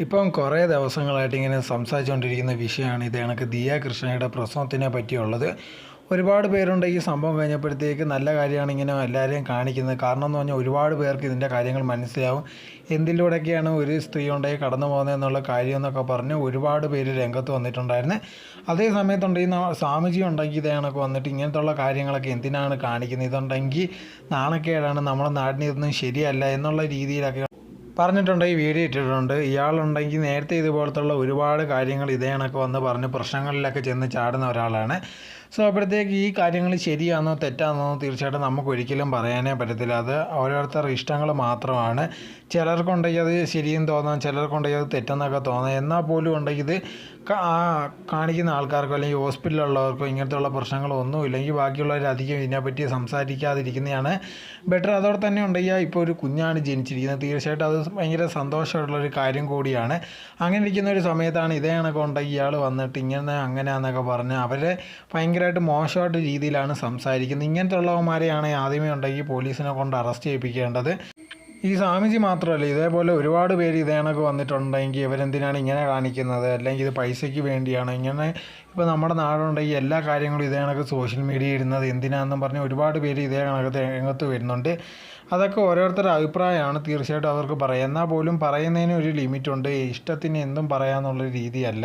ഇപ്പം കുറേ ദിവസങ്ങളായിട്ട് ഇങ്ങനെ സംസാരിച്ചുകൊണ്ടിരിക്കുന്ന വിഷയമാണ് ഇത്. കണക്ക് ദിയ കൃഷ്ണയുടെ പ്രസവത്തിനെ പറ്റിയുള്ളത്. ഒരുപാട് പേരുണ്ട് ഈ സംഭവം കഴിഞ്ഞപ്പോഴത്തേക്ക് നല്ല കാര്യമാണ് ഇങ്ങനെ എല്ലാവരെയും കാണിക്കുന്നത്. കാരണം എന്ന് പറഞ്ഞാൽ ഒരുപാട് പേർക്ക് ഇതിന്റെ കാര്യങ്ങൾ മനസ്സിലാവും. എന്തിലൂടെയൊക്കെയാണ് ഒരു സ്ത്രീ ഉണ്ടായി കടന്നു പോകുന്നത് എന്നുള്ള കാര്യം എന്നൊക്കെ പറഞ്ഞ് ഒരുപാട് പേര് രംഗത്ത് വന്നിട്ടുണ്ടായിരുന്നു. അതേ സമയത്തുണ്ട് ഈ ന- സ്വാമിജി ഉണ്ടെങ്കിൽ ഇതേ വന്നിട്ട് ഇങ്ങനത്തുള്ള കാര്യങ്ങളൊക്കെ എന്തിനാണ് കാണിക്കുന്നത്? ഇതുണ്ടെങ്കിൽ നാണക്കേടാണ്. നമ്മുടെ നാടിന് ഇതൊന്നും ശരിയല്ല എന്നുള്ള രീതിയിലൊക്കെ പറഞ്ഞിട്ടുണ്ട് ഈ വീഡിയോ ഇട്ടിട്ടുണ്ട്. ഇയാളുണ്ടെങ്കിൽ നേരത്തെ ഇതുപോലത്തുള്ള ഒരുപാട് കാര്യങ്ങൾ ഇതേ കണക്ക് വന്ന് പറഞ്ഞ് പ്രശ്നങ്ങളിലൊക്കെ ചെന്ന് ചാടുന്ന ഒരാളാണ്. സോ അപ്പോഴത്തേക്ക് ഈ കാര്യങ്ങൾ ശരിയാണോ തെറ്റാണോ തീർച്ചയായിട്ടും നമുക്ക് ഒരിക്കലും പറയാനേ പറ്റത്തില്ല. അത് ഓരോരുത്തരുടെ ഇഷ്ടങ്ങൾ മാത്രമാണ്. ചിലർക്കുണ്ടെങ്കിൽ അത് ശരിയും തോന്നാം ചിലർക്കുണ്ടെങ്കിൽ അത് തെറ്റെന്നൊക്കെ തോന്നാം. എന്നാൽ പോലും ഉണ്ടെങ്കിൽ ഇത് കാണിക്കുന്ന ആൾക്കാർക്കോ അല്ലെങ്കിൽ ഹോസ്പിറ്റലിലുള്ളവർക്കോ ഇങ്ങനത്തെയുള്ള പ്രശ്നങ്ങളൊന്നും ഇല്ലെങ്കിൽ ബാക്കിയുള്ളവർ അധികം ഇതിനെപ്പറ്റി സംസാരിക്കാതിരിക്കുന്നതാണ് ബെറ്റർ. അതോടെ തന്നെ ഉണ്ടെങ്കിൽ ഇപ്പോൾ ഒരു കുഞ്ഞാണ് ജനിച്ചിരിക്കുന്നത്. തീർച്ചയായിട്ടും അത് ഭയങ്കര സന്തോഷമുള്ളൊരു കാര്യം കൂടിയാണ്. അങ്ങനെ ഇരിക്കുന്ന ഒരു സമയത്താണ് ഇതേ കണക്ക് ഉണ്ടെങ്കിൽ ഇയാൾ വന്നിട്ട് ഇങ്ങനെ അങ്ങനെയാണെന്നൊക്കെ പറഞ്ഞ് അവരെ ഭയങ്കരമായിട്ട് മോശമായിട്ട് രീതിയിലാണ് സംസാരിക്കുന്നത്. ഇങ്ങനത്തെ ഉള്ളവന്മാരെയാണ് ആദ്യമേ ഉണ്ടെങ്കിൽ പോലീസിനെ കൊണ്ട് അറസ്റ്റ് ചെയ്യിപ്പിക്കേണ്ടത്. ഈ സ്വാമിജി മാത്രമല്ല ഇതേപോലെ ഒരുപാട് പേര് ഇതേ കണക്ക് വന്നിട്ടുണ്ടെങ്കിൽ ഇവരെന്തിനാണ് ഇങ്ങനെ കാണിക്കുന്നത്? അല്ലെങ്കിൽ ഇത് പൈസയ്ക്ക് വേണ്ടിയാണ്? ഇങ്ങനെ ഇപ്പോൾ നമ്മുടെ നാടുണ്ടെങ്കിൽ എല്ലാ കാര്യങ്ങളും ഇതേ കണക്ക് സോഷ്യൽ മീഡിയ ഇടുന്നത് എന്തിനാണെന്നും പറഞ്ഞ് ഒരുപാട് പേര് ഇതേ കണക്ക് രംഗത്ത് വരുന്നുണ്ട്. അതൊക്കെ ഓരോരുത്തരുടെ അഭിപ്രായമാണ്. തീർച്ചയായിട്ടും അവർക്ക് പറയാം. എന്നാൽ പോലും പറയുന്നതിന് ഒരു ലിമിറ്റുണ്ട്. ഇഷ്ടത്തിന് എന്തും പറയാമെന്നുള്ള രീതിയല്ല.